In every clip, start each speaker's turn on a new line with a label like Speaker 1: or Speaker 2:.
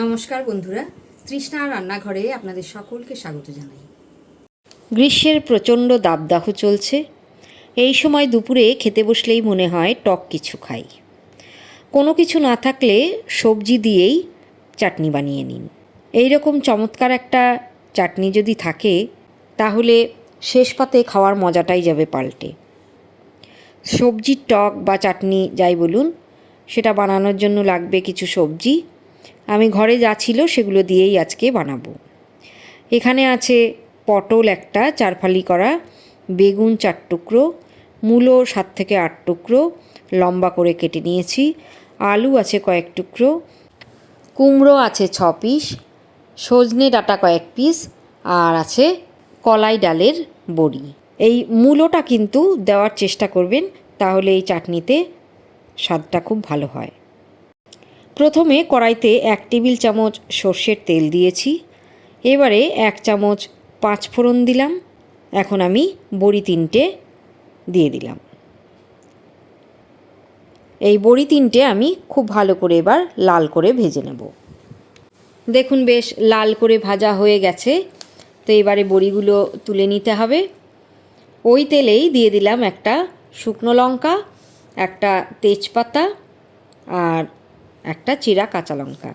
Speaker 1: নমস্কার বন্ধুরা, তৃষ্ণা রান্নাঘরে আপনাদের সকলকে স্বাগত জানাই।
Speaker 2: গ্রীষ্মের প্রচণ্ড দাবদাহ চলছে। এই সময় দুপুরে খেতে বসলেই মনে হয় টক কিছু খাই। কোনো কিছু না থাকলে সবজি দিয়েই চাটনি বানিয়ে নিন। এই রকম চমৎকার একটা চাটনি যদি থাকে, তাহলে শেষ পাতে খাওয়ার মজাটাই যাবে পাল্টে। সবজির টক বা চাটনি যাই বলুন, সেটা বানানোর জন্য লাগবে কিছু সবজি আমি ঘরে যা ছিল সেগুলো দিয়েই আজকে বানাবো। এখানে আছে পটল একটা, চারফালি করা, বেগুন চার টুকরো, মূলো সাত থেকে আট টুকরো, লম্বা করে কেটে নিয়েছি, আলু আছে কয়েক টুকরো, কুমড়ো আছে ছ পিস, সজনে ডাটা কয়েক পিস, আর আছে কলাই ডালের বড়ি। এই মূলোটা কিন্তু দেওয়ার চেষ্টা করবেন, তাহলে এই চাটনিতে স্বাদটা খুব ভালো হয়। প্রথমে কড়াইতে এক টেবিল চামচ সর্ষের তেল দিয়েছি। এবারে এক চামচ পাঁচ ফোড়ন দিলাম। এখন আমি বড়ি তিনটে দিয়ে দিলাম। এই বড়ি তিনটে আমি খুব ভালো করে এবার লাল করে ভেজে নেব। দেখুন বেশ লাল করে ভাজা হয়ে গেছে। তো এবারে বড়িগুলো তুলে নিতে হবে। ওই তেলেই দিয়ে দিলাম একটা শুকনো লঙ্কা, একটা তেজপাতা আর একটা চিরা কাঁচা লঙ্কা।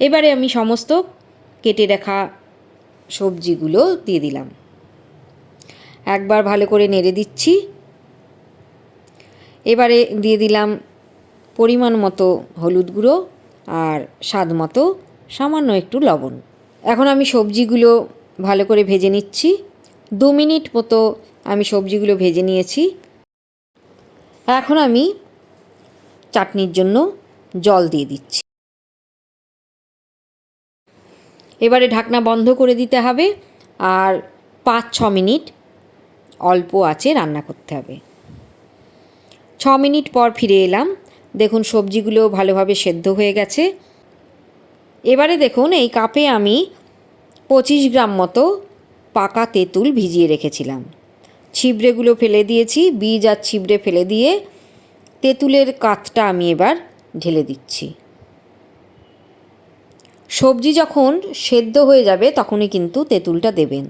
Speaker 2: এবারে আমি সমস্ত কেটে রাখা সবজিগুলো দিয়ে দিলাম। একবার ভালো করে নেড়ে দিচ্ছি। এবারে দিয়ে দিলাম পরিমাণ মতো হলুদ গুঁড়ো আর স্বাদ মতো সামান্য একটু লবণ। এখন আমি সবজিগুলো ভালো করে ভেজে নিচ্ছি। দু মিনিট মতো আমি সবজিগুলো ভেজে নিয়েছি। এখন আমি চাটনির জন্য জল দিয়ে দিচ্ছি। এবারে ঢাকনা বন্ধ করে দিতে হবে আর পাঁচ ছ মিনিট অল্প আছে রান্না করতে হবে। ছ মিনিট পর ফিরে এলাম। দেখুন সবজিগুলো ভালোভাবে সেদ্ধ হয়ে গেছে। এবারে দেখুন এই কাপে আমি পঁচিশ গ্রাম মতো পাকা তেঁতুল ভিজিয়ে রেখেছিলাম। ছিবড়েগুলো ফেলে দিয়েছি, বীজ আর ছিবড়ে ফেলে দিয়ে তেঁতুলের কাতটা আমি এবার ঢেলে দিচ্ছি। সবজি যখন সেদ্ধ হয়ে যাবে, তখনই কিন্তু তেঁতুলটা দেবেন।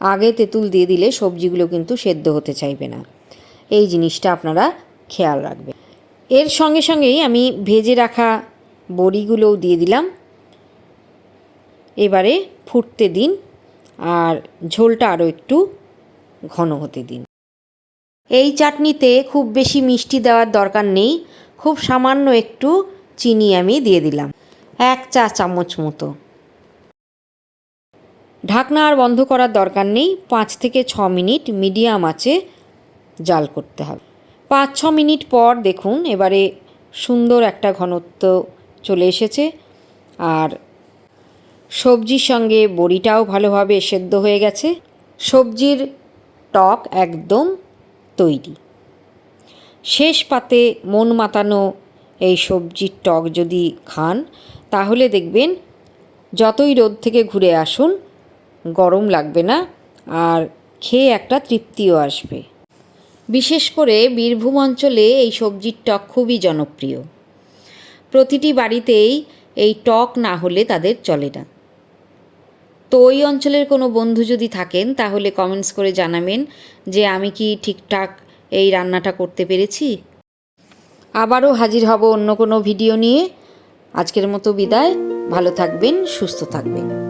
Speaker 2: আগে তেঁতুল দিয়ে দিলে সবজিগুলো কিন্তু সেদ্ধ হতে চাইবে না। এই জিনিসটা আপনারা খেয়াল রাখবেন। এর সঙ্গে সঙ্গেই আমি ভেজে রাখা বড়িগুলোও দিয়ে দিলাম। এবারে ফুটতে দিন আর ঝোলটা আরও একটু ঘন হতে দিন। এই চাটনিতে খুব বেশি মিষ্টি দেওয়ার দরকার নেই। খুব সামান্য একটু চিনি আমি দিয়ে দিলাম, এক চা চামচ মতো। ঢাকনা আর বন্ধ করার দরকার নেই, পাঁচ থেকে ছ মিনিট মিডিয়াম আছে জাল করতে হবে। পাঁচ ছ মিনিট পর দেখুন এবারে সুন্দর একটা ঘনত্ব চলে এসেছে, আর সবজির সঙ্গে বড়িটাও ভালোভাবে সেদ্ধ হয়ে গেছে। সবজির টক একদম তৈরি। শেষ পাতে মন মাতানো এই সবজির টক যদি খান, তাহলে দেখবেন যতই রোদ থেকে ঘুরে আসুন, গরম লাগবে না আর খেয়ে একটা তৃপ্তিও আসবে। বিশেষ করে বীরভূম অঞ্চলে এই সবজির টক খুবই জনপ্রিয়। প্রতিটি বাড়িতেই এই টক না হলে তাদের চলে না। তো ওই অঞ্চলের কোনো বন্ধু যদি থাকেন, তাহলে কমেন্টস করে জানাবেন যে আমি কি ঠিকঠাক এই রান্নাটা করতে পেরেছি। আবারও হাজির হব অন্য কোনো ভিডিও নিয়ে। আজকের মতো বিদায়। ভালো থাকবেন, সুস্থ থাকবেন।